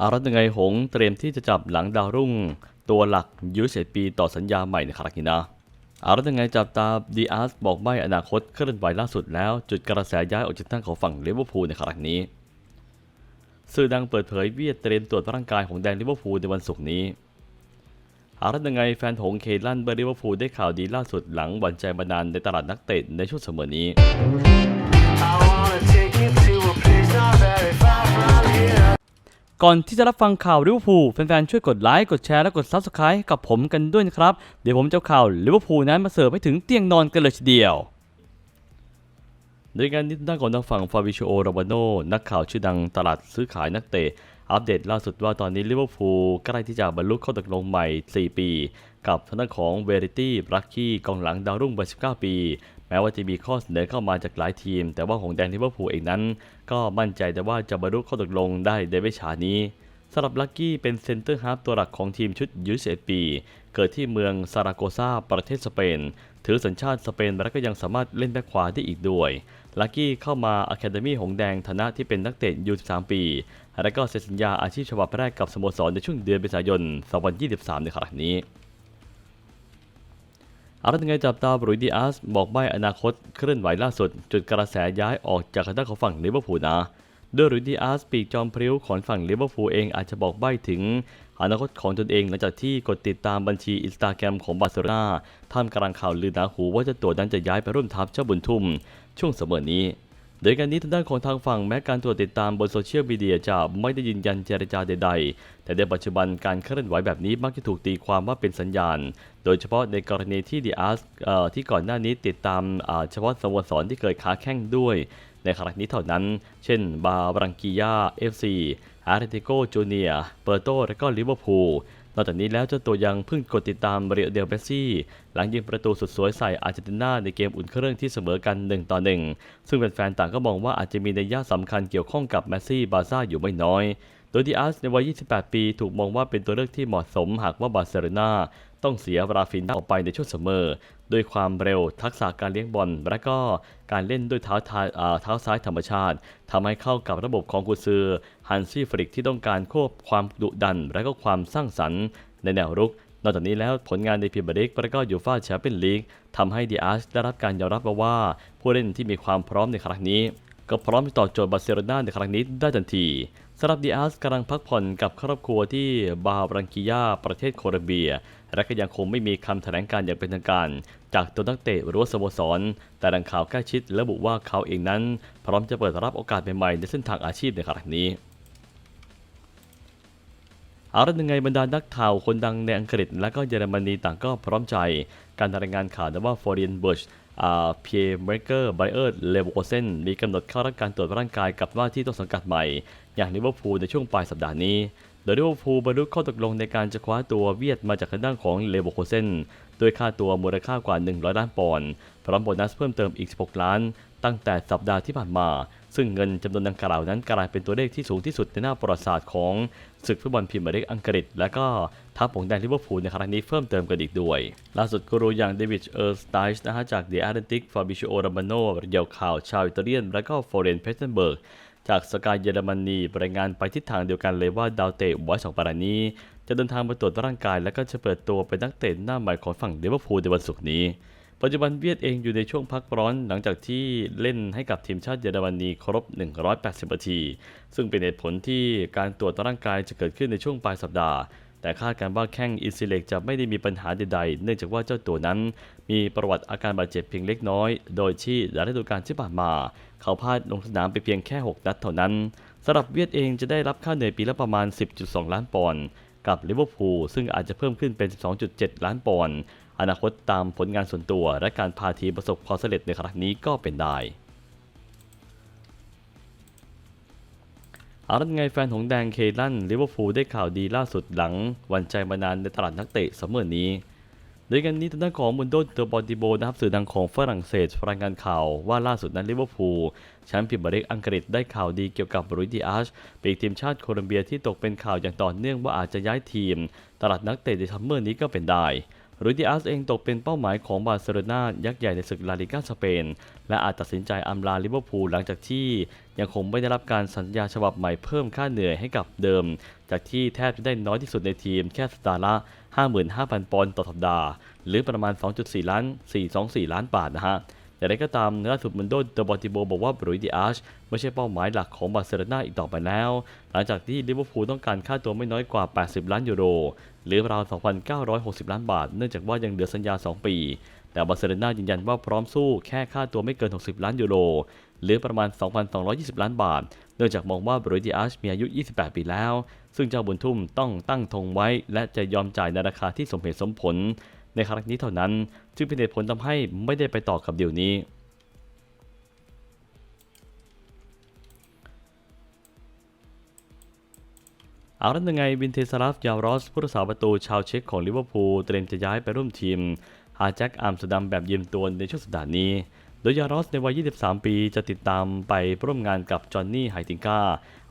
อารัตยังไงหงเตรียมที่จะจับหลังดาวรุ่ง ตัวหลักยุค11ปีต่อสัญญาใหม่ในครั้งนี้นะอารัตยังไงจับตาดีอาร์สบอกใบ้อนาคตเคลื่อนไหวล่าสุดแล้ว จุดกระแสย้ายออกจากตั้งของฝั่งลิเวอร์พูลในครั้งนี้ สื่อดังเปิดเผยเวียดเตรียมตรวจร่างกายของแดนลิเวอร์พูลในวันศุกร์นี้อารัตยังไงแฟนหงเคลันเบอร์ลิเวอร์พูลได้ข่าวดีล่าสุดหลังวันใจมานานในตลาดนักเตะในช่วงเสมอนี้ ก่อนที่จะรับฟังข่าวลิเวอร์พูลแฟนๆ ช่วยกดไลค์ กดแชร์ และกด Subscribe กับผมกันด้วยนะครับ เดี๋ยวผมจะข่าวลิเวอร์พูลนั้นมาเสิร์ฟให้ถึงเตียงนอนกันเลยทีเดียวโดยการนี้ด้านของทางฝั่งฟาบิโชโอโรบาโนนักข่าวชื่อดังตลาดซื้อขายนักเตะ อัปเดตล่าสุดว่าตอนนี้ลิเวอร์พูลใกล้ที่จะบรรลุข้อตกลงใหม่ 4 ปี กับทางด้านของเวริตี้บรักกี้กองหลังดาวรุ่งวัย19 ปี แม้ว่าจะมีข้อเสนอเข้ามาจากหลายทีม แต่ว่าของแดนลิเวอร์พูลเองนั้น ก็มั่นใจแต่ว่าจะบรรลุข้อตกลงได้ในไม่ช้านี้สำหรับลักกี้เป็นเซนเตอร์ฮาร์ฟตัวหลักของทีมชุดยูเปี เกิดที่เมืองซาราโกซาประเทศสเปน ถือสัญชาติสเปนและก็ยังสามารถเล่นแบ็คขวาได้อีกด้วย ลักกี้เข้ามาอะคาเดมี่หงแดงฐานะที่เป็นนักเตะยู13 ปี และก็เซ็นสัญญาอาชีพฉบับแรกกับสโมสรในช่วงเดือนเมษายน 2023 ในครั้งนี้ อารัตยังไงจับตาบรุยดีอาสบอกใบ้อนาคตเคลื่อนไหวล่าสุด จุดกระแสย้ายออกจากทางด้านของฝั่งลิเวอร์พูลนะด้วยรุยดีอาสปีกจอมพริ้วของฝั่งลิเวอร์พูลเองอาจจะบอกใบ้ถึงอนาคตของตนเองหลังจากที่กดติดตามบัญชีอินสตาแกรมของบาร์เซโลนาท่ามกลางข่าวลือหนาหูว่าจะตัวนั้นจะย้ายไปร่วมทัพเจ้าบุญทุ่ม ช่วงเสมอนี้ โดยการนี้ทางด้านของทางฝั่งแม้การตรวจติดตามบนโซเชียลมีเดียจะไม่ได้ยืนยันเจรจาใด ๆ แต่ในปัจจุบันการเคลื่อนไหวแบบนี้มักจะถูกตีความว่าเป็นสัญญาณ โดยเฉพาะในกรณีที่ดีอาร์สที่ก่อนหน้านี้ติดตามเฉพาะสโมสรที่เคยค้าแข่งด้วย ในครั้งนี้เท่านั้น เช่น บาบรังกียาเอฟซีอาร์เตติโกจูเนียเปอร์โตและก็ลิเวอร์พูล นอกจากนี้แล้วเจ้าตัวยังเพิ่งกดติดตามเรียเดลเบสซี่ หลังยิงประตูสุดสวยใส่อาร์เจนตินาในเกมอุ่นเครื่องที่เสมอกัน 1 ต่อ 1 ซึ่งแฟนๆต่างก็มองว่าอาจจะมีนัยยะสำคัญเกี่ยวข้องกับแมสซี่บาซ่าอยู่ไม่น้อยโดยดีอาสในวัย 28 ปี ถูกมองว่าเป็นตัวเลือกที่เหมาะสมหากว่าบาร์เซโลนาต้องเสียราฟินออกไปในช่วงเสมอด้วยความเร็วทักษะการเลี้ยงบอลและก็การเล่นด้วยเท้าทา่าเท้าซ้ายธรรมชาติทำให้เข้ากับระบบของกุซือฮันซี่ฟริกที่ต้องการควบความดุดัน และก็ความสร้างสรรค์ในแนวรุกนอกจากนี้แล้วผลงานในพรีเมียร์ลีกและก็ยูฟ่าแชมเปี้ยนลีกทำให้ดีอาสได้รับการยอมรับมาว่า ผู้เล่นที่มีความพร้อมในครั้งนี้ ก็พร้อมที่ตอบโจทย์บาร์เซโลนาในครั้งนี้ได้ทันทีสำหรับดีอาสกำลังพักผ่อนกับครอบครัวที่บาบรังกิยาประเทศโคลอมเบีย และก็ยังคงไม่มีคำแถลงการอย่างเป็นทางการ จากตัวนักเตะหรือว่าสโมสร แต่ดังข่าวใกล้ชิดระบุว่าเขาเองนั้น พร้อมจะเปิดรับโอกาสใหม่ๆในเส้นทางอาชีพในครั้งนี้เอาละยังไงบรรดานักข่าวคนดังในอังกฤษและก็เยอรมนีต่างก็พร้อมใจ การรายงานข่าวนะว่าฟอร์เรียนเบิร์ช เพียร์เมเกอร์ไบเออร์เลโวเซนมีกำหนดเข้ารับการตรวจร่างกายกับว่าที่ต้นสังกัดใหม่ อย่างลิเวอร์พูลในช่วงปลายสัปดาห์นี้ โดยลิเวอร์พูลบรรลุข้อตกลงในการจะคว้าตัวเวียดมาจากทางด้านของเลโวโคเซนด้วยค่าตัวมูลค่ากว่า 100 ล้านปอนด์พร้อมโบนัสเพิ่มเติมอีก 16 ล้าน ตั้งแต่สัปดาห์ที่ผ่านมา ซึ่งเงินจำนวนดังกล่าวนั้นกลายเป็นตัวเลขที่สูงที่สุดในหน้าประวัติศาสตร์ของศึกฟุตบอลพรีเมียร์ลีกอังกฤษ และก็ทัพของแดนลิเวอร์พูลในครั้งนี้เพิ่มเติมกันอีกด้วย ล่าสุดกูรูอย่างเดวิดเออร์สไตน์นะฮะจาก The Atlantic ฟาบิโชโอรามโนเดี่ยวข่าวชาวอิตาเลียน และก็ฟอเรนเพสเทนเบิร์กจากสกายเยอรมนีรายงานไปทิศทางเดียวกันเลยว่าดาวเตะวัยสองปารานี้ จะเดินทางไปตรวจร่างกาย และก็จะเปิดตัวเป็นนักเตะหน้าใหม่ของฝั่งลิเวอร์พูลในวันศุกร์นี้ ปัจจุบันเวียดเองอยู่ในช่วงพักร้อนหลังจากที่เล่นให้กับทีมชาติเยอรมนีครบ 180นาที ซึ่งเป็นเหตุผลที่การตรวจร่างกายจะเกิดขึ้นในช่วงปลายสัปดาห์ แต่คาดการณ์ว่าแข้งอินซิเล็กจะไม่ได้มีปัญหาใดๆ เนื่องจากว่าเจ้าตัวนั้น มีประวัติอาการบาดเจ็บเพียงเล็กน้อย โดยที่หลังฤดูกาลที่ผ่านมา เขาพลาดลงสนามไปเพียงแค่ 6 นัดเท่านั้นสำหรับเวียดเองจะได้รับค่าเหนื่อยปีละประมาณ 10.2 ล้านปอนด์กับลิเวอร์พูลซึ่งอาจจะเพิ่มขึ้นเป็น 12.7 ล้านปอนด์ อนาคตตามผลงานส่วนตัว และการพาทีมประสบความสำเร็จในครั้งนี้ก็เป็นได้อาละไงแฟนของแดงเคลันลิเวอร์พูลได้ข่าวดีล่าสุดหลังวันใจมานานในตลาดนักเตะเสมอนี้โดยกันนี้ทางด้านของมุนโดเตอร์บอติโบนะครับสื่อดังของฝรั่งเศสรายงานข่าวว่าล่าสุดนั้นลิเวอร์พูลแชมป์พรีเมียร์ลีกอังกฤษได้ข่าวดีเกี่ยวกับบรุยดีอาชปีกทีมชาติโคลอมเบียที่ตกเป็นข่าวอย่างต่อเนื่องว่าอาจจะย้ายทีม ตลาดนักเตะในซัมเมอร์นี้ก็เป็นได้ รุยดิอาสเองตกเป็นเป้าหมายของบาร์เซโลนายักษ์ใหญ่ในศึกลาลิก้าสเปน และอาจตัดสินใจอำลาลิเวอร์พูลหลังจากที่ยังคงไม่ได้รับการสัญญาฉบับใหม่เพิ่มค่าเหนื่อยให้กับเดิม จากที่แทบจะได้น้อยที่สุดในทีมแค่สตาห์ละ 55,000 ปอนด์ต่อสัปดาห์ หรือประมาณ 2.4 ล้าน 424 ล้านบาทนะฮะ อย่างไรก็ตามล่าสุดมุนโดเดบอติโบบอกว่าบรุยดิอาชไม่ใช่เป้าหมายหลักของบาร์เซโลนาอีกต่อไปแล้ว หลังจากที่ลิเวอร์พูลต้องการค่าตัวไม่น้อยกว่า 80 ล้านยูโร หรือราว 2,960 ล้านบาท เนื่องจากว่ายังเหลือสัญญา 2 ปี แต่บาร์เซโลนายืนยันว่าพร้อมสู้แค่ค่าตัวไม่เกิน 60 ล้านยูโร หรือประมาณ 2,220 ล้านบาท เนื่องจากมองว่าบรุยดิอาชมีอายุ 28 ปีแล้ว ซึ่งเจ้าบุญทุ่มต้องตั้งธงไว้ และจะยอมจ่ายในราคาที่สมเหตุสมผล ในครั้งนี้เท่านั้น จึงเป็นเหตุผลทำให้ไม่ได้ไปต่อกับเดี่ยวนี้ เอาละยังไงวินเทสลาฟยาวรอสผู้รักษาประตูชาวเช็กของลิเวอร์พูลเตรียมจะย้ายไปร่วมทีมฮาแจ็คอัมสดัมแบบยืมตัวในช่วงสัปดาห์นี้โดยยารอสในวัย 23 ปีจะติดตามไปร่วมงานกับจอห์นนี่ไฮติงกา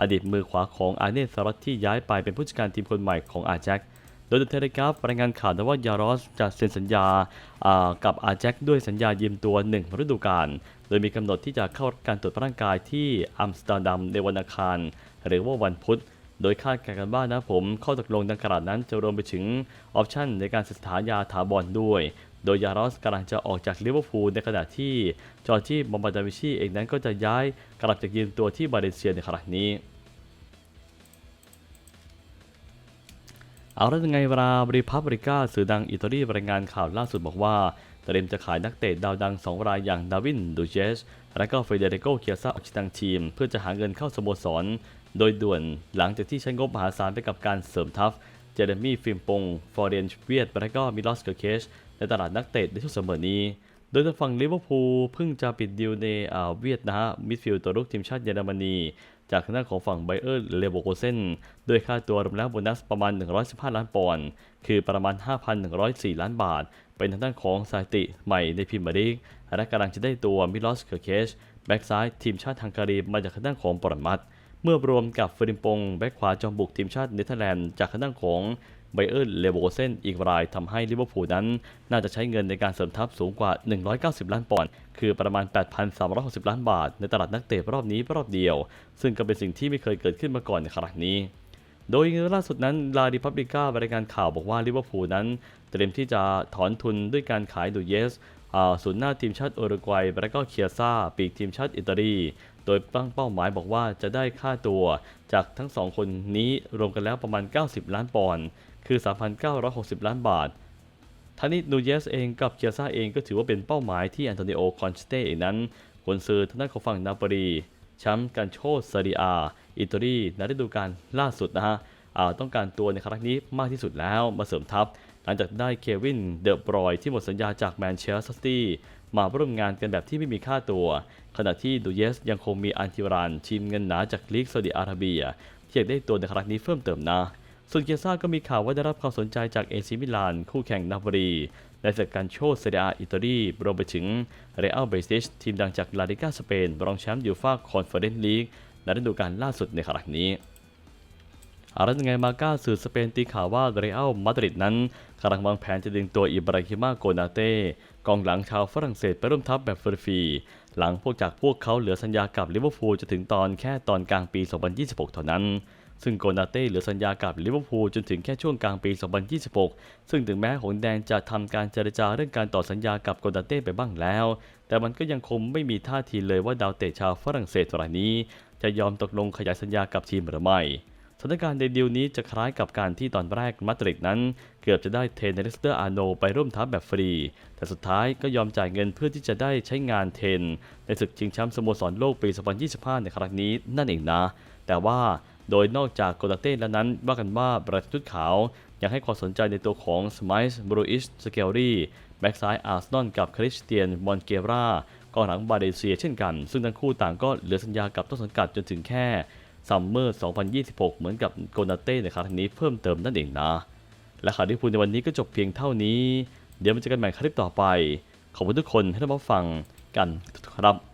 อดีตมือขวาของอาเนสซารัตที่ย้ายไปเป็นผู้จัดการทีมคนใหม่ของอาแจ็ค ดยเดอะเทเลกราฟรายงานข่าวนะว่ายารอสจะเซ็นสัญญากับอาแจ็คด้วยสัญญายืมตัว 1 ฤดูกาล โดยมีกำหนดที่จะเข้าการตรวจร่างกายที่อัมสเตอร์ดัมในวันอังคาร หรือว่าวันพุธ โดยคาดการณ์กันว่านะผมข้อตกลงดังกล่าวนั้นจะรวมไปถึงออปชั่นในการเซ็นสัญญาถาวรด้วย โดยยารอสกำลังจะออกจากลิเวอร์พูลในขณะที่จอร์จีบอมบาดาวิชีเองนั้นก็จะย้ายกลับจากยืมตัวที่บาเลเซียในขณะนี้ เอาละยังไงเวลาบริพับริก้าสื่อดังอิตาลีรายงานข่าวล่าสุดบอกว่าเตรียมจะขายนักเตะดาวดัง 2 รายอย่างดาวินดูเจสและก็เฟเดริโกเคียซ่าออกจากทางทีม เพื่อจะหาเงินเข้าสโมสร โดยด่วนหลังจากที่ใช้งบมหาศาลไปกับการเสริมทัพ เจเรมี่ฟิมปง ฟอร์เรนเวียดและก็มิลอสเกอร์เคชในตลาดนักเตะในช่วงเสมอนี้ โดยทางฝั่งลิเวอร์พูลเพิ่งจะปิดดีลในอ่าเวียดนะฮะมิดฟิลด์ตัวรุกทีมชาติเยอรมนี จากทางด้านของฝั่งไบเออร์เลโบโกเซนด้วยค่าตัวรวมแล้วโบนัสประมาณ 115 ล้านปอนด์คือประมาณ 5,104 ล้านบาท เป็นทางด้านของสถิติใหม่ในพรีเมียร์ลีกและกำลังจะได้ตัวมิลอสเคอร์เคชแบ็กซ้ายทีมชาติฮังการีมาจากทางด้านของปรมัตเมื่อรวมกับเฟริมปงแบ็กขวาจอมบุกทีมชาติเนเธอร์แลนด์จากทางด้านของ ไบเออร์เลโบเซนอีกรายทำให้ลิเวอร์พูลนั้น น่าจะใช้เงินในการเสริมทัพสูงกว่า 190 ล้านปอนด์คือประมาณ 8,360 ล้านบาท ในตลาดนักเตะรอบนี้รอบเดียว ซึ่งก็เป็นสิ่งที่ไม่เคยเกิดขึ้นมาก่อนในครั้งนี้โดยล่าสุดนั้นลาดิพับลิก้ารายงานข่าวบอกว่าลิเวอร์พูลนั้น เตรียมที่จะถอนทุนด้วยการขายดูเยสศูนย์หน้าทีมชาติอุรุกวัย และก็เคียซ่าปีกทีมชาติอิตาลี โดยตั้งเป้าหมายบอกว่าจะได้ค่าตัว จากทั้งสองคนนี้รวมกันแล้วประมาณ 90 ล้านปอนด์ คือ 3,960 ล้านบาทท่านี้นูเยสเองกับเคียซ่าเองก็ถือว่าเป็นเป้าหมายที่อันโตนิโอคอนสเตเองนั้นคนซื้อทางด้านของฝั่งนาปลีแชมป์กันโชซาริอา อิตาลีในฤดูกาลล่าสุดนะฮะต้องการตัวในครั้งนี้มากที่สุดแล้วมาเสริมทัพ หลังจากได้เควินเดอะบรอยที่หมดสัญญาจากแมนเชสเตอร์ซิตี้มาร่วมงานกันแบบที่ไม่มีค่าตัว ขณะที่ดูเยสยังคงมีอันทิวรานทีมเงินหนาจากลีกซาอุดิอาระเบียที่อยากได้ตัวในครั้งนี้เพิ่มเติมนะ ส่วนเกียซ่าก็มีข่าวว่าได้รับความสนใจจากเอซิมิลาน คู่แข่งนาโปลีในศึกการโชว์เซเรียอิตาลีรวมไปถึงเรอัลเบติชทีมดังจากลาลิกาสเปน รองแชมป์ยูฟ่าคอนเฟอเรนซ์ลีกในฤดูกาลล่าสุดในครั้งนี้อารันยังไงมาก้าสื่อสเปนตีข่าวว่าเรอัลมาดริดนั้นกำลังวางแผนจะดึงตัวอิบราฮิมาโกนาเต้กองหลังชาวฝรั่งเศสไปร่วมทัพแบบฟรีๆหลังพวกจากพวกเขาเหลือสัญญากับลิเวอร์พูลจะถึงตอนแค่ตอนกลางปี 2026 เท่านั้น ซึ่งโกนาเต้เหลือสัญญากับลิเวอร์พูลจนถึงแค่ช่วงกลางปี 2026 ซึ่งถึงแม้หงแดงจะทำการเจรจาเรื่องการต่อสัญญากับโกนาเต้ไปบ้างแล้ว แต่มันก็ยังคงไม่มีท่าทีเลยว่าดาวเตะชาวฝรั่งเศสรายนี้ จะยอมตกลงขยายสัญญากับทีมหรือไม่สถานการณ์ในดีลนี้จะคล้ายกับการที่ตอนแรกมาดริดนั้น เกือบจะได้เทนเนสเตอร์อาโนไปร่วมทัพแบบฟรี แต่สุดท้ายก็ยอมจ่ายเงินเพื่อที่จะได้ใช้งานเทน ในศึกชิงแชมป์สโมสรโลกปี 2025 ในครั้งนี้นั่นเองนะ แต่ว่า โดยนอกจากโกลาเต้แล้วนั้น ว่ากันว่าประชุดขาว ยังให้ความสนใจในตัวของสมิส์บรูอิชสเกลรี่แบ็กซ้ายอาร์เซนอลกับคริสเตียนมอนเกรากองหลังบาเลเซียเช่นกัน ซึ่งทั้งคู่ต่างก็เหลือสัญญากับต้นสังกัดจนถึงแค่ซัมเมอร์ 2026 เหมือนกับโกนาเต้ในครั้งนี้เพิ่มเติมนั่นเองนะ และข่าวที่พูดในวันนี้ก็จบเพียงเท่านี้ เดี๋ยวมาเจอกันใหม่คลิปต่อไป ขอบคุณทุกคนที่ได้มาฟังกันครับ